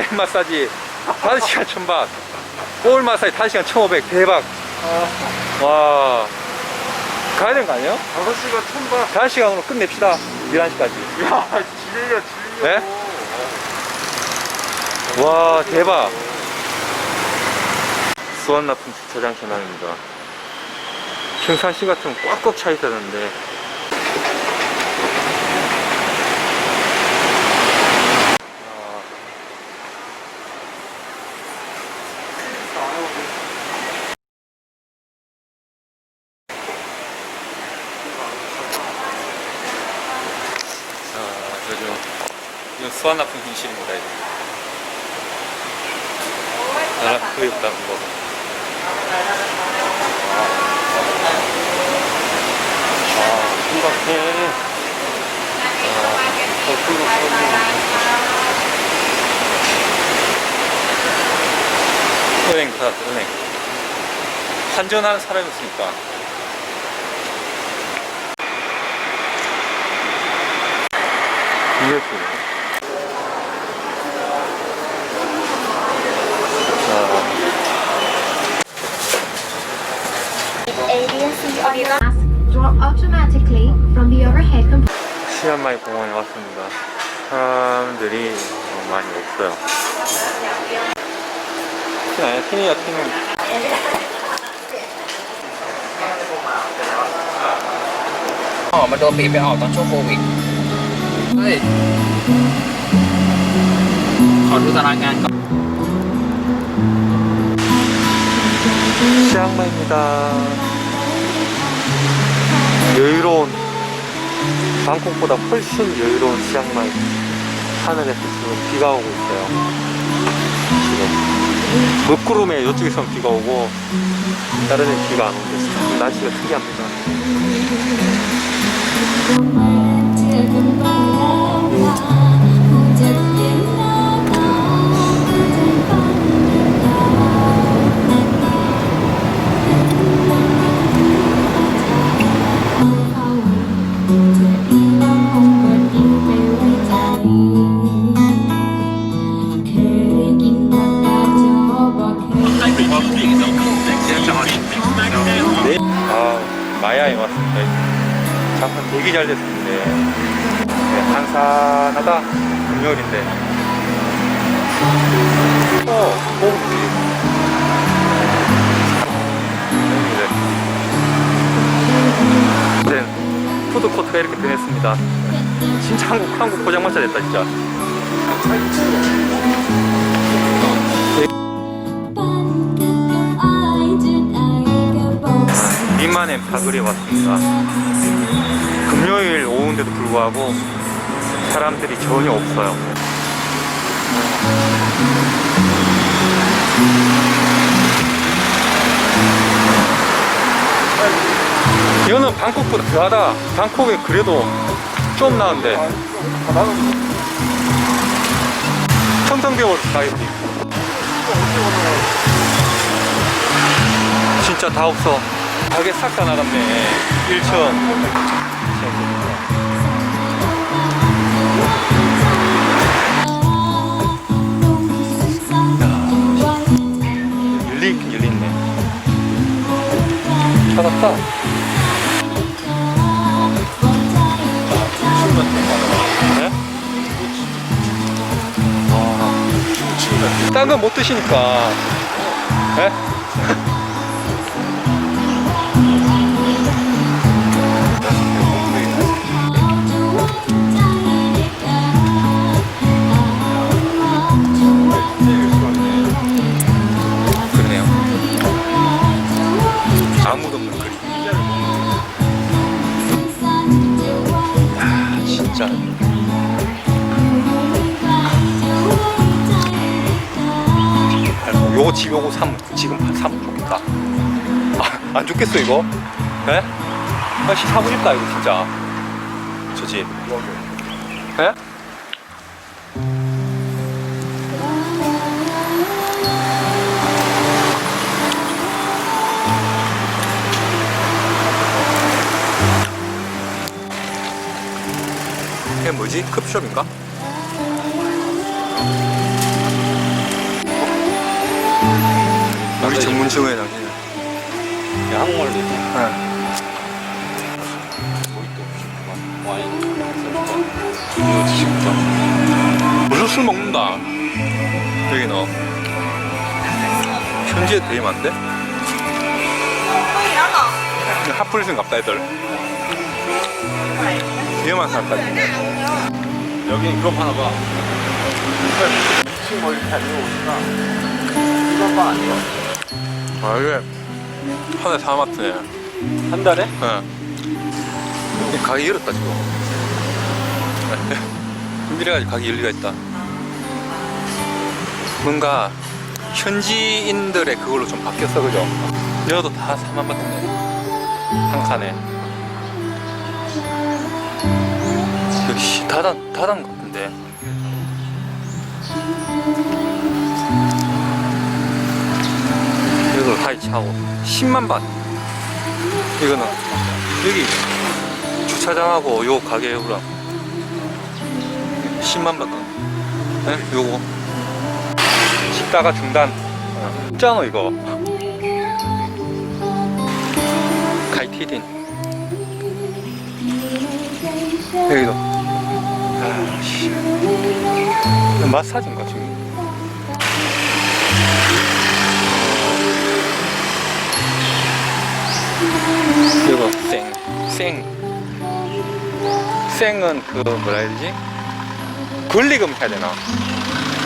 스파인 마사지 5시간 1000박. 볼 마사지 5시간 1500 대박. 와. 가야 되는 거 아니에요? 5시간 천박. 5시간으로 끝냅시다. 11시까지. 야 지뢰야 지뢰 네? 와 대박. 수완나품 주차장 현황입니다. 평상시 같으면 꽉꽉 차 있다는데 이건 수완나품 현실입니다 이거. 나라 그립다 그거. 아 심각해. 아, 더 그거 은행 다 은행. 환전하는 사람이 없으니까 compartment. 시안마이 공원에 왔습니다. 사람들이 어, 많이 없어요. 티 아니야? 티니야, 티는. อ๋อมันโดนบีบไปออกตอนช่วงโควิดเฮ้ย ขอดูตารางงานก่อน 치앙마이입니다. 여유로운, 방콕보다 훨씬 여유로운 치앙마이. 하늘에서 지금 비가 오고 있어요. 지금. 먹구름에 이쪽에서는 비가 오고, 다른 데 비가 안 오고 있어요. 날씨가 특이합니다. 네. 아, 마야에 왔습니다. 잠깐 되게 잘 됐는데, 네, 한산하다. 금요일인데. 어. 네. 푸드코트가 이렇게 변했습니다. 진짜 한국, 한국 포장마차 됐다, 진짜. 민만의 파글이 왔습니다. 금요일 오후인데도 불구하고 사람들이 전혀 없어요. 이거는 방콕보다 더하다. 방콕에 그래도 좀 나은데 청정대원 가겠지. 진짜 다 없어. 가게 싹 다 나갔네. 1천. 열리 있긴 열리있네. 찾았다. 네? 아, 딴건 못 드시니까. 네? 요거 집 요거 삼 지금 삼 좋겠다. 아, 안 좋겠어 이거? 에? 다시 사고 싶다 이거 진짜. 저 집. 에? 이게 뭐지? 컵숍인가? 전문 직원이 당신은. 한국말로 있어. 응. 와인. 이거 진짜. 무슨 술 먹는다. 여기 너. 현지에 되게 많대? 핫플슨 갑다 애들. 위험한 사람까지. 여기 그럼 하나 봐. 지금 뭐 이렇게 달리고 오니까 봐 아니야? 아 이게 하나에 4마트네. 한 달에? 응. 이 가게 열었다 지금. 이래가지고 가게 열리가 있다. 뭔가 현지인들의 그걸로 좀 바뀌었어 그죠? 여도 다 4만 바트네. 한 칸에. 역시 다단 다단 같은데. 하이차고 10만 바. 이거는 여기 주차장하고 요 가게랑 10만 바트. 네? 요거 식다가 중단. 어. 있잖아 이거. 가이티딘. 여기도. 아씨. 마사지인가 지금? 이거 생, 생. 생은 그 뭐라 해야 되지? 권리금 해야 되나?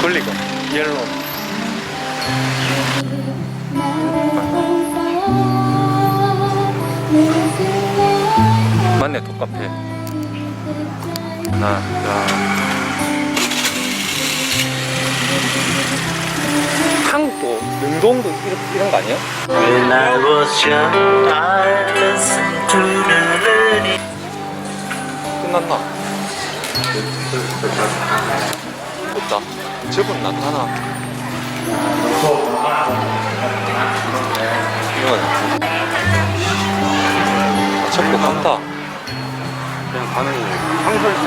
권리금, 옐로우. 맞네, 독카페. 아, 야. 한 국도 능동도 이런, 이런 거 아니에요? When I was young, I listened to the lady. 끝났나? 없다. 저분 나타나. 이건 아, 저거 간다. 그냥 가는 거예요. 황설시장.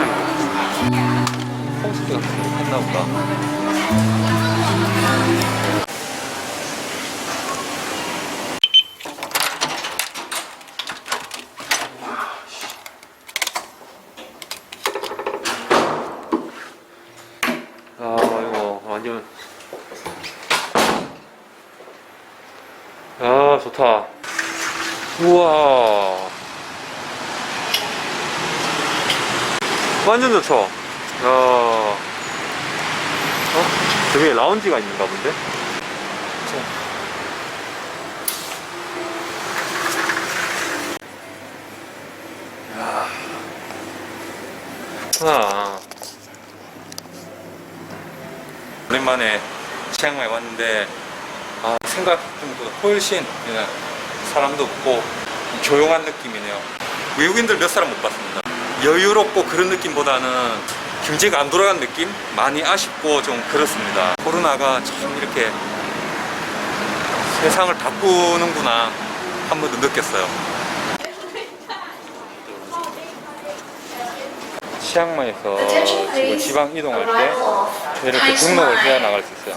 홈스테 같은 거 했나 보다. 아 이거 완전. 아 좋다. 우와. 완전 좋죠 야. 어? 저기 라운지가 있는가 본데? 아. 오랜만에 치앙마이 왔는데 아, 생각보다 훨씬 그냥 사람도 없고 조용한 느낌이네요. 외국인들 몇 사람 못 봤습니다. 여유롭고 그런 느낌보다는 경제가 안 돌아간 느낌? 많이 아쉽고 좀 그렇습니다. 코로나가 참 이렇게 세상을 바꾸는구나 한 번 더 느꼈어요. 치앙마이에서 지금 지방 이동할 때 이렇게 등록을 해야 나갈 수 있어요.